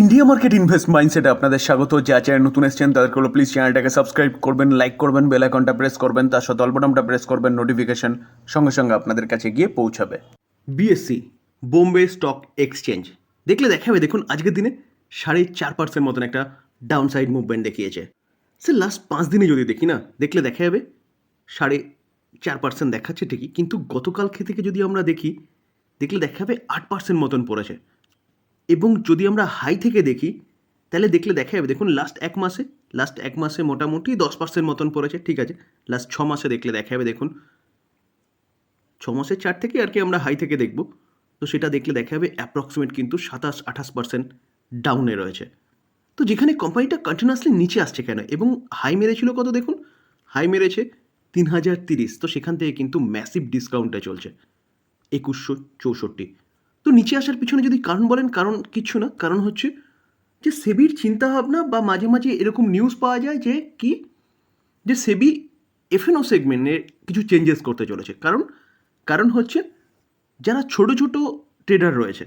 India market invest মাইন্ডসেটে আপনাদের স্বাগত। যা চ্যানেল নতুন এসেছেন, তাদেরকে হলো প্লিজ চ্যানেলটাকে সাবস্ক্রাইব করবেন লাইক করবেন বেল আইকনটা প্রেস করবেন, তার সাথে অল্পটামটা প্রেস করবেন নোটিফিকেশন সঙ্গে সঙ্গে আপনাদের কাছে গিয়ে পৌঁছাবে। বিএসসি বোম্বে স্টক এক্সচেঞ্জ দেখলে দেখাবে, দেখুন আজকের দিনে সাড়ে চার পার্সেন্ট মতন একটা ডাউন সাইড মুভমেন্ট দেখিয়েছে। স্যার লাস্ট পাঁচ দিনে যদি দেখি না, দেখলে দেখা যাবে সাড়ে চার পার্সেন্ট দেখাচ্ছে ঠিকই, কিন্তু গতকাল থেকে যদি আমরা দেখি, দেখলে দেখা যাবে আট পার্সেন্ট মতন পড়েছে। এবং যদি আমরা হাই থেকে দেখি, তাহলে দেখলে দেখা যাবে, দেখুন লাস্ট এক মাসে লাস্ট এক মাসে মোটামুটি দশ পার্সেন্ট মতন পড়েছে, ঠিক আছে? লাস্ট ছ মাসে দেখলে দেখা যাবে, দেখুন। ছ মাসের চার থেকে আর কি আমরা হাই থেকে দেখব। তো সেটা দেখলে দেখা যাবে অ্যাপ্রক্সিমেট কিন্তু সাতাশ, আঠাশ পার্সেন্ট ডাউনে রয়েছে। তো যেখানে কোম্পানিটা কন্টিনিউয়াসলি নিচে আসছে কেন? এবং হাই মেরেছিল কত দেখুন? হাই মেরেছে তিন হাজার তিরিশ। তো সেখান থেকে কিন্তু ম্যাসিভ ডিসকাউন্টে চলছে। একুশশো চৌষট্টি। তো নিচে আসার পিছনে যদি কারণ বলেন, কারণ কিছু না, কারণ হচ্ছে যে সেবির চিন্তাভাবনা বা মাঝে মাঝে এরকম নিউজ পাওয়া যায় যে কি? যে সেবি এফএনও সেগমেন্টে কিছু চেঞ্জেস করতে চলেছে। কারণ কারণ হচ্ছে যারা ছোট ছোট ট্রেডার রয়েছে,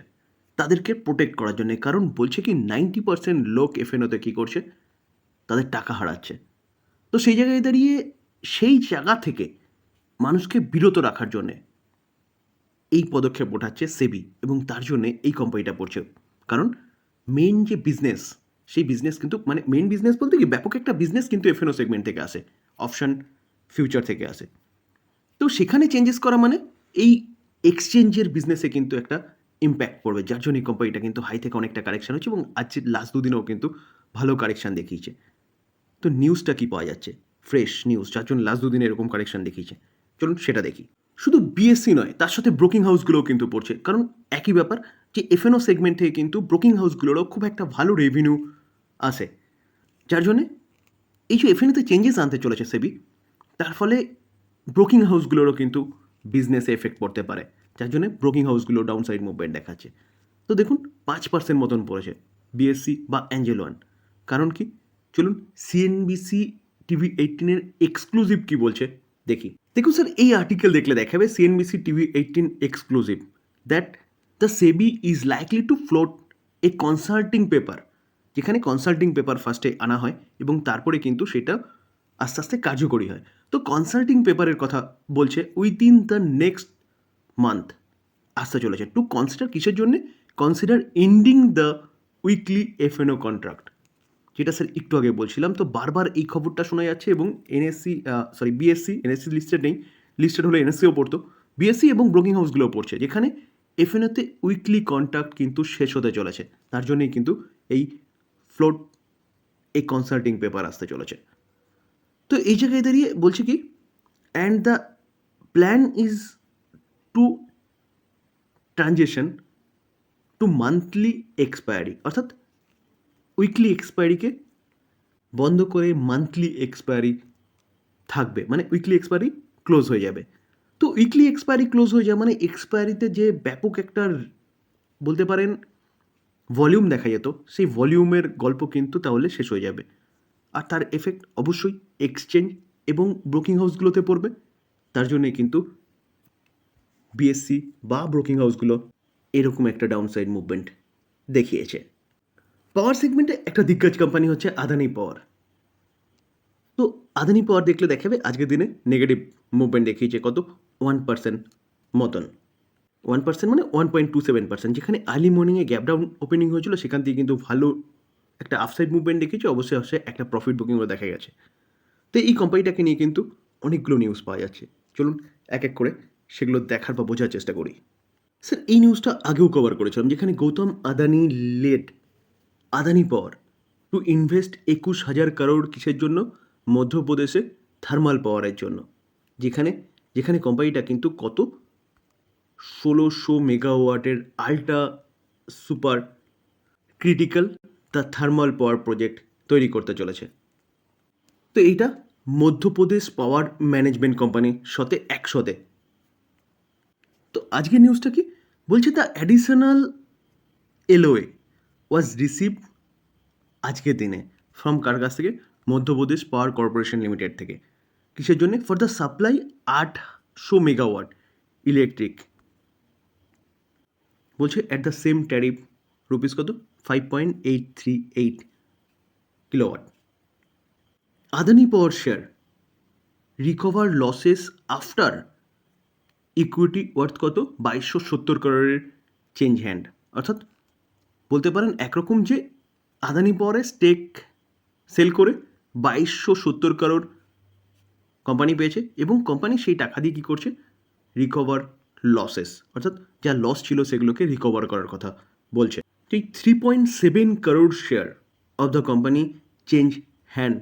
তাদেরকে প্রোটেক্ট করার জন্য। কারণ বলছে কি নাইনটি পার্সেন্ট লোক এফএনওতে কী করছে? তাদের টাকা হারাচ্ছে। তো সেই জায়গায় দাঁড়িয়ে সেই জায়গা থেকে মানুষকে বিরত রাখার জন্যে এই পদক্ষেপ ওঠাচ্ছে সেবি এবং তার জন্যে এই কোম্পানিটা পড়ছে কারণ মেন যে বিজনেস সেই বিজনেস কিন্তু মানে মেন বিজনেস বলতে কি ব্যাপক একটা বিজনেস কিন্তু এফএনও সেগমেন্ট থেকে আসে অপশান ফিউচার থেকে আসে। তো সেখানে চেঞ্জেস করা মানে এই এক্সচেঞ্জের বিজনেসে কিন্তু একটা ইম্প্যাক্ট পড়বে, যার জন্য এই কোম্পানিটা কিন্তু হাই থেকে অনেকটা কারেকশন হচ্ছে এবং আজকের লাস্ট দুদিনেও কিন্তু ভালো কারেকশান দেখিয়েছে। তো নিউজটা কি পাওয়া যাচ্ছে? ফ্রেশ নিউজ যার জন্য লাস্ট দুদিনে এরকম কারেকশান দেখিয়েছে। চলুন সেটা দেখি। শুধু বিএসসি নয়, তার সাথে ব্রোকিং হাউসগুলোও কিন্তু পড়ছে। কারণ একই ব্যাপার যে এফএনও সেগমেন্ট থেকে কিন্তু ব্রোকিং হাউসগুলোরও খুব একটা ভালো রেভিনিউ আসে যার জন্যে এই যে এফএনওতে চেঞ্জেস আনতে চলেছে সেবি তার ফলে ব্রোকিং হাউসগুলোরও কিন্তু বিজনেসে এফেক্ট পড়তে পারে। যার জন্য ব্রোকিং হাউসগুলো ডাউন সাইড মুভমেন্ট দেখাচ্ছে। তো দেখুন, পাঁচ পার্সেন্ট মতন পড়েছে বিএসসি বা অ্যাঞ্জেল ওয়ান কারণ কি? চলুন সিএনবিসি টিভি এইটিনের এক্সক্লুসিভ কি বলছে, দেখি। দেখুন স্যার, এই আর্টিকেল দেখলে দেখাবে CNBC TV eighteen exclusive that the SEBI is likely to float a consulting paper যেখানে কনসাল্টিং পেপার ফার্স্টে আনা হয় এবং তারপরে কিন্তু সেটা আস্তে আস্তে কার্যকরী হয়। তো কনসাল্টিং পেপারের কথা বলছে উইদিন দ্য নেক্সট মান্থ আসতে চলেছে। টু কনসিডার কিসের জন্যে? Consider ending the weekly FNO contract যেটা স্যার একটু আগে বলছিলাম, তো বারবার এই খবরটা শোনা যাচ্ছে এবং NSC sorry BSC NSC listed নেই লিস্টেড হলে এনএসসিও পড়তো বিএসসি এবং ব্রোকিং হাউসগুলোও পড়ছে, যেখানে এফএনওতে উইকলি কন্ট্রাক্ট কিন্তু শেষ হতে চলেছে, তার জন্যই কিন্তু এই ফ্লোট এই কনসাল্টিং পেপার আসতে চলেছে। তো এই জায়গায় দাঁড়িয়ে বলছে কি and the plan is to transaction to monthly expiry অর্থাৎ উইকলি এক্সপায়ারিকে বন্ধ করে মান্থলি এক্সপায়ারি থাকবে। মানে উইকলি এক্সপায়ারি ক্লোজ হয়ে যাবে। তো উইকলি এক্সপায়ারি ক্লোজ হয়ে যাবে মানে এক্সপায়ারিতে যে ব্যাপক একটা বলতে পারেন ভলিউম দেখা যেত, সেই ভলিউমের গল্প কিন্তু তাহলে শেষ হয়ে যাবে। আর তার এফেক্ট অবশ্যই এক্সচেঞ্জ এবং ব্রোকিং হাউসগুলোতে পড়বে। তার জন্যে কিন্তু বিএসসি বা ব্রোকিং হাউসগুলো এরকম একটা ডাউন সাইড মুভমেন্ট দেখিয়েছে। পাওয়ার সেগমেন্টে একটা দিগ্গজ কোম্পানি হচ্ছে আদানি পাওয়ার তো আদানি পাওয়ার দেখলে দেখাবে, আজকের দিনে নেগেটিভ মুভমেন্ট দেখিয়েছে কত? ওয়ান পার্সেন্ট মতন। ওয়ান পার্সেন্ট মানে one point two seven percent যেখানে আর্লি মর্নিংয়ে গ্যাপ ডাউন ওপেনিং হয়েছিল, সেখান থেকে কিন্তু ভালো একটা আপসাইড মুভমেন্ট দেখিয়েছে। অবশ্যই অবশ্যই একটা প্রফিট বুকিংও দেখা গেছে। তো এই কোম্পানিটাকে নিয়ে কিন্তু অনেকগুলো নিউজ পাওয়া যাচ্ছে। চলুন এক এক করে সেগুলো দেখার বা বোঝার চেষ্টা করি। স্যার এই নিউজটা আগেও কভার করেছিলাম, যেখানে Gautam Adani led Adani power to invest একুশ হাজার কারোর কিসের জন্য? মধ্যপ্রদেশে থার্মাল পাওয়ারের জন্য। যেখানে যেখানে কোম্পানিটা কিন্তু কত? ষোলোশো মেগাওয়াটের ultra super critical the thermal power project তৈরি করতে চলেছে। তো এইটা মধ্যপ্রদেশ পাওয়ার ম্যানেজমেন্ট কোম্পানির সাথে একসাথে তো আজকের নিউজটা কি? বলছে the additional LOA was received আজকের দিনে ফ্রম কার কাছ থেকে? মধ্যপ্রদেশ পাওয়ার কর্পোরেশন লিমিটেড থেকে। কিসের জন্য? ফর দ্য সাপ্লাই আটশো মেগাওয়াট ইলেকট্রিক বলছে at the same tariff rupees কত? Five point eight three eight kilowatt Adani power share recover losses after equity worth কত? বাইশশো সত্তর করোড়ের চেঞ্জ হ্যান্ড অর্থাৎ বলতে পারেন একরকম যে আদানি পাওয়ারে স্টেক সেল করে বাইশশো সত্তর করোড় কোম্পানি পেয়েছে এবং কোম্পানি সেই টাকা দিয়ে কী করছে? রিকভার লসেস অর্থাৎ যা লস ছিল সেগুলোকে রিকভার করার কথা বলছে। ঠিক three point seven crore share of the company change hand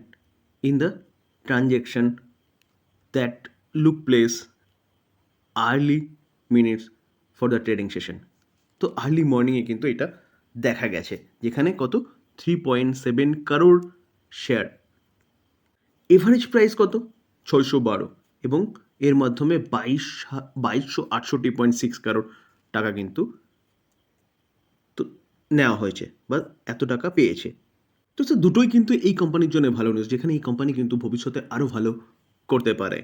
in the transaction that look place early minutes for the trading session তো আর্লি মর্নিংয়ে কিন্তু এটা দেখা গেছে, যেখানে কত? Three point seven crore share average price কত? ছয়শো বারো। এবং এর মাধ্যমে বাইশ, বাইশশো আটষট্টি পয়েন্ট সিক্স কারোর টাকা কিন্তু তো নেওয়া হয়েছে বা এত টাকা পেয়েছে। তো স্যার দুটোই কিন্তু এই কোম্পানির জন্য ভালো নিউজ যেখানে এই কোম্পানি কিন্তু ভবিষ্যতে আরও ভালো করতে পারে।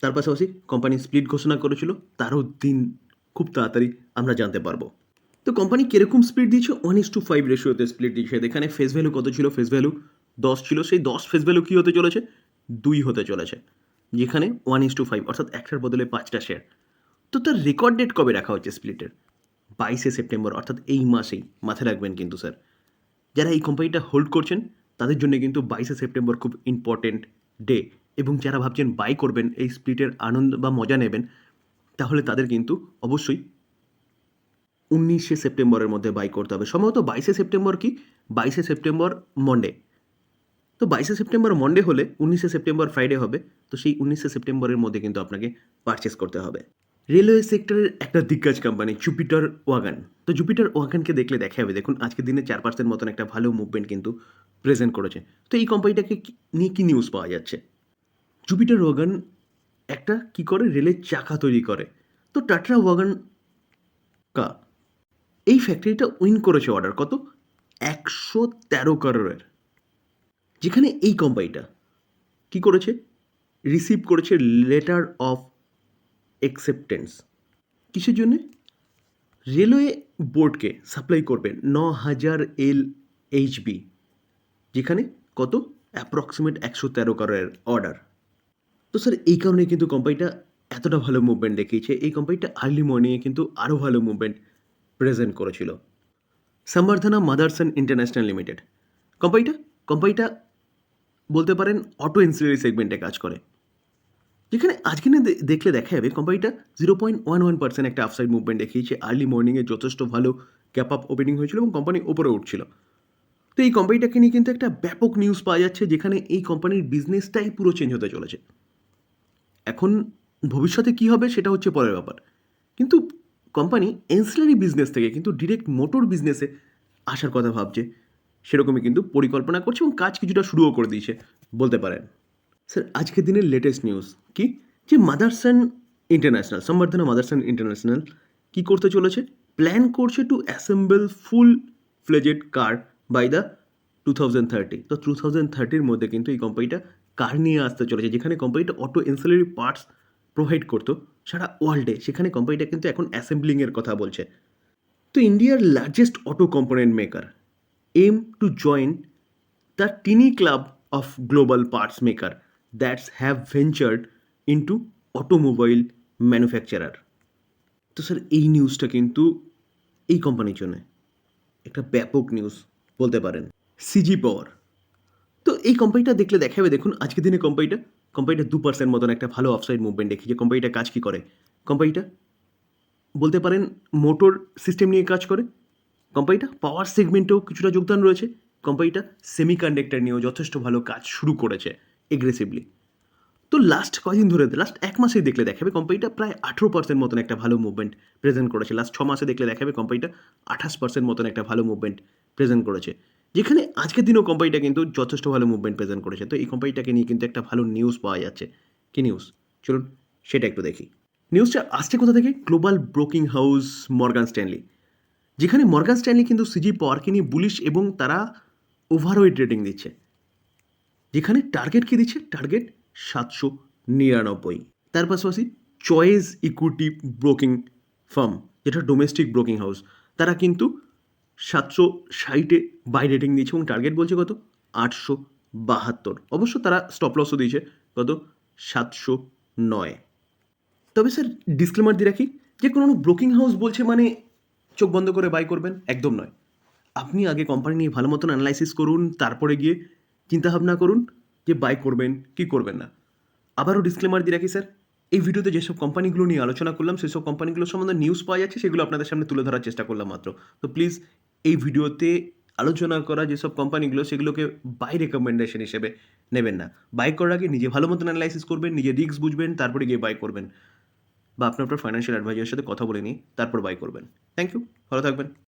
তার পাশাপাশি কোম্পানি স্প্লিট ঘোষণা করেছিল, তারও দিন খুব তাড়াতাড়ি আমরা জানতে পারব। তো কোম্পানি কীরকম স্প্লিট দিয়েছে? ওয়ান ইস টু ফাইভ রেশিওতে স্প্লিট দিয়েছে। এখানে ফেস ভ্যালু কত ছিল? ফেস ভ্যালু দশ ছিল। সেই দশ ফেস ভ্যালু কী হতে চলেছে? দুই হতে চলেছে। যেখানে ওয়ান ইস টু ফাইভ অর্থাৎ একটার বদলে পাঁচটা শেয়ার তো তার রেকর্ড ডেট কবে রাখা হচ্ছে স্প্লিটের বাইশে সেপ্টেম্বর, অর্থাৎ এই মাসেই। মাথায় রাখবেন কিন্তু স্যার যারা এই কোম্পানিটা হোল্ড করছেন, তাদের জন্য কিন্তু বাইশে সেপ্টেম্বর খুব ইম্পর্টেন্ট ডে এবং যারা ভাবছেন বাই করবেন, এই স্প্লিটের আনন্দ বা মজা নেবেন, তাহলে তাদের কিন্তু অবশ্যই উনিশে সেপ্টেম্বরের মধ্যে বাই করতে হবে। সম্ভবত বাইশে সেপ্টেম্বর কি? বাইশে সেপ্টেম্বর মন্ডে তো বাইশে সেপ্টেম্বর মন্ডে হলে উনিশে সেপ্টেম্বর ফ্রাইডে হবে। তো সেই উনিশে সেপ্টেম্বরের মধ্যে কিন্তু আপনাকে পারচেস করতে হবে। রেলওয়ে সেক্টরের একটা দিগ্গজ কোম্পানি জুপিটার ওয়াগান তো জুপিটার ওয়াগানকে দেখলে দেখা যাবে, দেখুন আজকের দিনে চার পার্সেন্ট মতন একটা ভালো মুভমেন্ট কিন্তু প্রেজেন্ট করেছে। তো এই কোম্পানিটাকে নিয়ে কী নিউজ পাওয়া যাচ্ছে? জুপিটার ওয়াগান একটা কি করে? রেলের চাকা তৈরি করে। তো টাটা ওয়াগান কা এই ফ্যাক্টরিটা উইন করেছে অর্ডার কত? একশো তেরো করোড়ের যেখানে এই কোম্পানিটা কি করেছে? রিসিভ করেছে লেটার অফ অ্যাকসেপ্টেন্স কিসের জন্যে? রেলওয়ে বোর্ডকে সাপ্লাই করবে ন হাজার এল এইচবি যেখানে কত? অ্যাপ্রক্সিমেট একশো তেরো করোড়ের অর্ডার তো স্যার এই কারণে কিন্তু কোম্পানিটা এতটা ভালো মুভমেন্ট দেখিয়েছে। এই কোম্পানিটা আর্লি মর্নিংয়ে কিন্তু আরও ভালো মুভমেন্ট প্রেজেন্ট করেছিল। সম্বর্ধনা মাদারসন ইন্টারন্যাশনাল লিমিটেড কোম্পানিটা কোম্পানিটা বলতে পারেন অটো ইন্সুলারি সেগমেন্টে কাজ করে। যেখানে আজকে না দেখলে দেখা যাবে কোম্পানিটা zero point one one percent একটা আফসাইড মুভমেন্ট দেখিয়েছে। আর্লি মর্নিংয়ে যথেষ্ট ভালো ক্যাপ আপ ওপেনিং হয়েছিল এবং কোম্পানি ওপরে উঠছিল। তো এই কোম্পানিটাকে নিয়ে কিন্তু একটা ব্যাপক নিউজ পাওয়া যাচ্ছে, যেখানে এই কোম্পানির বিজনেসটাই পুরো চেঞ্জ হতে চলেছে। এখন ভবিষ্যতে কি হবে সেটা হচ্ছে পরের ব্যাপার। কিন্তু কোম্পানি এনসিলারি বিজনেস থেকে কিন্তু ডিরেক্ট মোটর বিজনেসে আসার কথা ভাবছে। সেরকমই কিন্তু পরিকল্পনা করছে এবং কাজ কিছুটা শুরুও করে দিয়েছে, বলতে পারেন। স্যার, আজকের দিনের লেটেস্ট নিউজ কি? যে মাদারসান ইন্টারন্যাশনাল, সম্বর্ধনা মাদারসান ইন্টারন্যাশনাল কি করতে চলেছে? প্ল্যান করছে to assemble full fledged car by the two thousand thirty তো টু থাউজেন্ড থার্টির মধ্যে কিন্তু এই কোম্পানিটা কার নিয়ে আসতে চলেছে, যেখানে কোম্পানিটা অটো এনসেলারি পার্টস প্রোভাইড করতো। সারা ওয়ার্ল্ডে সেখানে কোম্পানিটা কিন্তু এখন অ্যাসেম্বলিংয়ের কথা বলছে। তো ইন্ডিয়ার largest auto component maker M to join the tiny club of global parts maker that's have ventured into automobile manufacturer তো স্যার এই নিউজটা কিন্তু এই কোম্পানির জন্য। একটা ব্যাপক নিউজ বলতে পারেন। সিজি পাওয়ার তো এই কোম্পানিটা দেখলে দেখাবে, দেখুন, আজকের দিনে কোম্পানিটা কোম্পানিটা দু পার্সেন্ট মতন একটা ভালো অফসাইড মুভমেন্ট দেখি যে কোম্পানিটা কাজ কী করে। কোম্পানিটা বলতে পারেন মোটর সিস্টেম নিয়ে কাজ করে। কোম্পানিটা পাওয়ার সেগমেন্টেও কিছুটা যোগদান রয়েছে। কোম্পানিটা সেমিকন্ডাক্টর নিয়েও যথেষ্ট ভালো কাজ শুরু করেছে এগ্রেসিভলি তো লাস্ট কদিন ধরে লাস্ট এক মাসেই দেখলে দেখাবে কোম্পানিটা প্রায় আঠেরো পার্সেন্ট মতন একটা ভালো মুভমেন্ট প্রেজেন্ট করেছে। লাস্ট ছ মাসে দেখলে দেখাবে কোম্পানিটা আঠাশ পার্সেন্ট মতন একটা ভালো মুভমেন্ট প্রেজেন্ট করেছে। যেখানে আজকের দিনেও কোম্পানিটা কিন্তু যথেষ্ট ভালো মুভমেন্ট প্রেজেন্ট করেছে। তো এই কোম্পানিটাকে নিয়ে কিন্তু একটা ভালো নিউজ পাওয়া যাচ্ছে। কি নিউজ চলুন সেটা একটু দেখি। নিউজটা আসছে কোথা থেকে? Global broking house Morgan Stanley যেখানে মর্গান স্ট্যানলি কিন্তু সিজি পাওয়ারকে নিয়ে বুলিশ এবং তারা ওভারওয়েট রেটিং দিচ্ছে। যেখানে টার্গেট কি দিচ্ছে? টার্গেট সাতশো নিরানব্বই। তার পাশাপাশি চয়েস ইকুইটি ব্রোকিং ফার্ম যেটা ডোমেস্টিক ব্রোকিং হাউস তারা কিন্তু সাতশো ষাটে বাই রেটিং দিয়েছে এবং টার্গেট বলছে কত? আটশো বাহাত্তর। অবশ্য তারা স্টপ লসও দিয়েছে কত? সাতশো নয়। তবে স্যার ডিসক্লেমার দিয়ে রাখি, যে কোনো ব্রোকিং হাউস বলছে মানে চোখ বন্ধ করে বাই করবেন, একদম নয়। আপনি আগে কোম্পানি নিয়ে ভালো মতন অ্যানালাইসিস করুন, তারপরে গিয়ে চিন্তাভাবনা করুন যে বাই করবেন কি করবেন না। আবারও ডিসক্লেমার দিয়ে রাখি স্যার এই ভিডিওতে যেসব কোম্পানিগুলো নিয়ে আলোচনা করলাম, সেসব কোম্পানিগুলো সম্বন্ধে নিউজ পাওয়া যাচ্ছে, সেগুলো আপনাদের সামনে তুলে ধরার চেষ্টা করলাম মাত্র। তো প্লিজ এই ভিডিওতে আলোচনা করা যেসব কোম্পানিগুলো, সেগুলোকে বাই রেকমেন্ডেশন হিসেবে নেবেন না। বাই করার আগে নিজে ভালো মতন অ্যানালাইসিস করবেন, নিজে রিস্ক বুঝবেন, তারপরে গিয়ে বাই করবেন। বা আপনার আপনার ফাইন্যান্সিয়াল অ্যাডভাইজারের সাথে কথা বলে নিয়ে তারপর বাই করবেন। থ্যাংক ইউ ভালো থাকবেন।